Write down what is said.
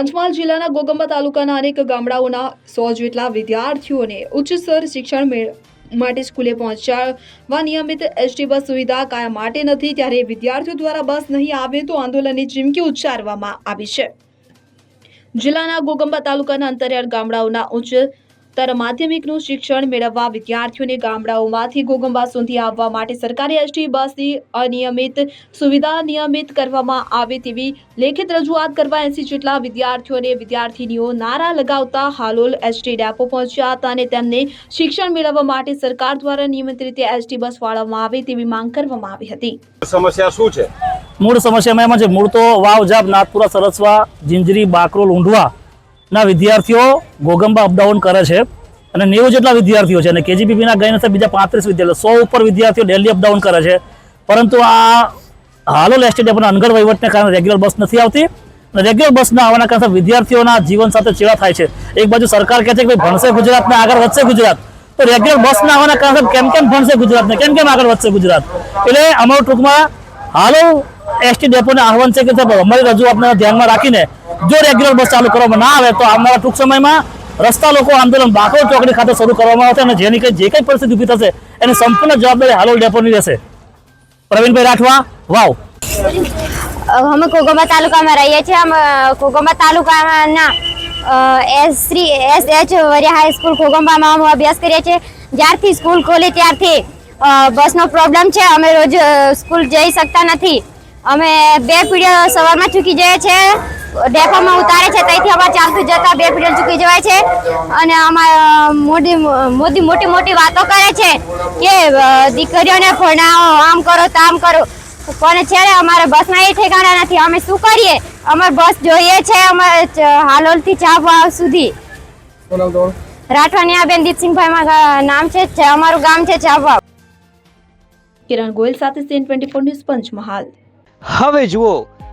પંચમહાલ જિલ્લાના ગોગંબા તાલુકાના અનેક ગામડાઓના સો જેટલા વિદ્યાર્થીઓને ઉચ્ચસ્તર શિક્ષણ મેળ માટે સ્કૂલે પહોંચાડવા નિયમિત એસટી બસ સુવિધા કાયમ માટે નથી. ત્યારે વિદ્યાર્થીઓ દ્વારા બસ નહીં આવે તો આંદોલનની ચીમકી ઉચ્ચારવામાં આવી છે. જિલ્લાના ગોગંબા તાલુકાના અંતરિયાળ ગામડાઓના ઉચ્ચતર માધ્યમિકનું શિક્ષણ મેળવવા વિદ્યાર્થીઓને ગામડાઓમાંથી ગોગંબા સુધી આવવા માટે સરકારી એસટી બસની અનિયમિત સુવિધા નિયમિત કરવામાં આવે તેવી લેખિત રજૂઆત કરવા એસી જેટલા વિદ્યાર્થીઓ અને વિદ્યાર્થીનીઓ નારા લગાવતા હાલોલ એસટી ડેપો પહોંચ્યા હતા અને તેમને શિક્ષણ મેળવવા માટે સરકાર દ્વારા નિયમિત રીતે એસટી બસ ફાળવવામાં આવે તેવી માંગ કરવામાં આવી હતી. સમસ્યા શું છે? મૂળ સમસ્યામાં એમાં છે મૂળ તો વાવ જાપ નાથપુરા સરસવા જિંજરી બાકરોલ ઊંઢવા ના વિદ્યાર્થીઓ ગોગંબા અપડાઉન કરે છે અને નેવું જેટલા વિદ્યાર્થીઓ છે અને કેજીબીપીના ગઈ નથી બીજા પાંત્રીસ વિદ્યાર્થીઓ, સો ઉપર વિદ્યાર્થીઓ ડેલી અપડાઉન કરે છે. પરંતુ આ હાલોલ એસટી ડેપોના અનગઢ વહીવટને કારણે રેગ્યુલર બસ નથી આવતી અને રેગ્યુલર બસ ના આવવાના કારણે વિદ્યાર્થીઓના જીવન સાથે ચેડા થાય છે. એક બાજુ સરકાર કહે છે કે ભાઈ ભણશે ગુજરાત ને આગળ વધશે ગુજરાત. તો રેગ્યુલર બસ ના આવવાના કારણે કેમ કેમ ભણશે ગુજરાત ને કેમ કેમ આગળ વધશે ગુજરાત? એટલે અમારું ટૂંકમાં હાલો એસટી ડેપોને આહવાન છે કે અમારી રજૂઆતને ધ્યાનમાં રાખીને જો રેગ્યુલર બસ ચાલુ કરવામાં ના આવે તો આવનારા ટૂંક સમયમાં રસ્તા લોકો આંદોલન બાકરો ચોકડી ખાતે શરૂ કરવામાં આવશે અને જેની કઈ જે કઈ પરિસ્થિતિ ઊભી થશે, એની સંપૂર્ણ જવાબદારી હાલોલ ડેપોની રહેશે. પ્રવીણભાઈ રાઠવા, વાવ. અમે કોગંબા તાલુકામાં રહીએ છીએ. અમે કોગંબા તાલુકાના S Shri, S H Variya high school કોગંબામાં અમે અભ્યાસ કરીએ છીએ. જ્યારથી સ્કૂલ ખોલી ત્યારથી બસનો પ્રોબ્લેમ છે. અમે રોજ સ્કૂલ જઈ શકતા નથી. અમે બે પીડીઓ સવારમાં ચૂકી જઈએ છીએ. ડેપોમાં ઉતારે છે. ત્યાંથી અમારે ચાલતું જતા બે પીડીઓ ચૂકી જવાય છે. અને અમારે મોદી મોદી મોટી મોટી વાતો કરે છે કે દીકરીઓને ભણાવો આમ કરો તામ કરો. પણ છે અમારે બસના એ ઠેકાણા નથી. અમે શું કરીએ? અમારે બસ જોઈએ છે અમારે ચ- હાલોલથી ચાબવા સુધી. રાઠવાનિયાબેન દીપસિંહભાઈ મારા નામ છે અમારું ગામ છે ચાબવા કિરણ ગોયલ સાથે CN twenty four news Panchmahal. હવે જુઓ